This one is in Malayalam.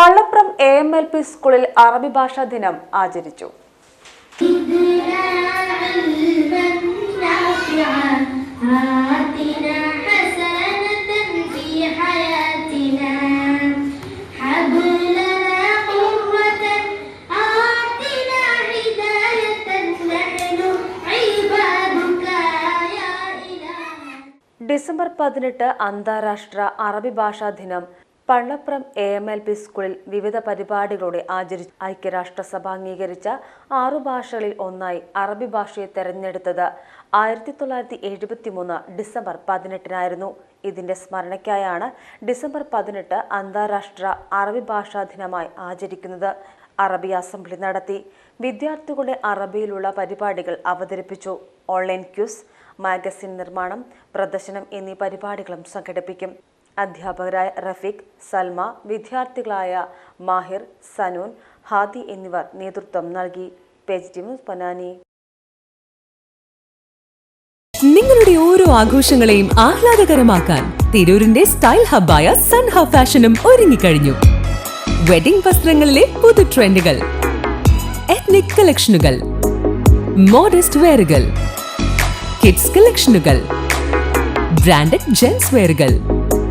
Pallapram A M L P സ്കൂളിൽ അറബി ഭാഷാ ദിനം ആചരിച്ചു. ഡിസംബർ പതിനെട്ട് അന്താരാഷ്ട്ര അറബി ഭാഷാ ദിനം Pallapram A M L P സ്കൂളിൽ വിവിധ പരിപാടികളോടെ ആചരിച്ചു ഐക്യരാഷ്ട്രസഭ അംഗീകരിച്ച ആറു ഭാഷകളിൽ ഒന്നായി അറബി ഭാഷയെ തെരഞ്ഞെടുത്തത് ആയിരത്തി തൊള്ളായിരത്തി എഴുപത്തി മൂന്ന് ഡിസംബർ പതിനെട്ടിനായിരുന്നു. ഇതിന്റെ സ്മരണയ്ക്കായാണ് ഡിസംബർ പതിനെട്ട് അന്താരാഷ്ട്ര അറബി ഭാഷാ ദിനമായി ആചരിക്കുന്നത്. അറബി അസംബ്ലി നടത്തി വിദ്യാർത്ഥികളുടെ അറബിയിലുള്ള പരിപാടികൾ അവതരിപ്പിച്ചു. ഓൺലൈൻ ക്യൂസ് മാഗസിൻ നിർമ്മാണം പ്രദർശനം എന്നീ പരിപാടികളും സംഘടിപ്പിക്കും. അധ്യാപകരായ റഫീഖ് സൽമ വിദ്യാർത്ഥികളായ മാഹിർ സനൂൻ ഹാദി എന്നിവർ നേതൃത്വം നൽകി. പേജ് നിങ്ങളുടെ ഓരോ ആഘോഷങ്ങളെയും ആഹ്ലാദകരമാക്കാൻ തിരൂരിന്റെ സ്റ്റൈൽ ഹബ്ബായ സൺ ഹബ് ഫാഷനും ഒരുങ്ങിക്കഴിഞ്ഞു. വെഡിംഗ് വസ്ത്രങ്ങളിലെ പുതു ട്രെൻഡുകൾ എത്നിക് കളക്ഷനുകൾ മോഡസ്റ്റ് വെയറുകൾ കിഡ്സ് കളക്ഷനുകൾ ബ്രാൻഡഡ് ജെൻസ് വെയറുകൾ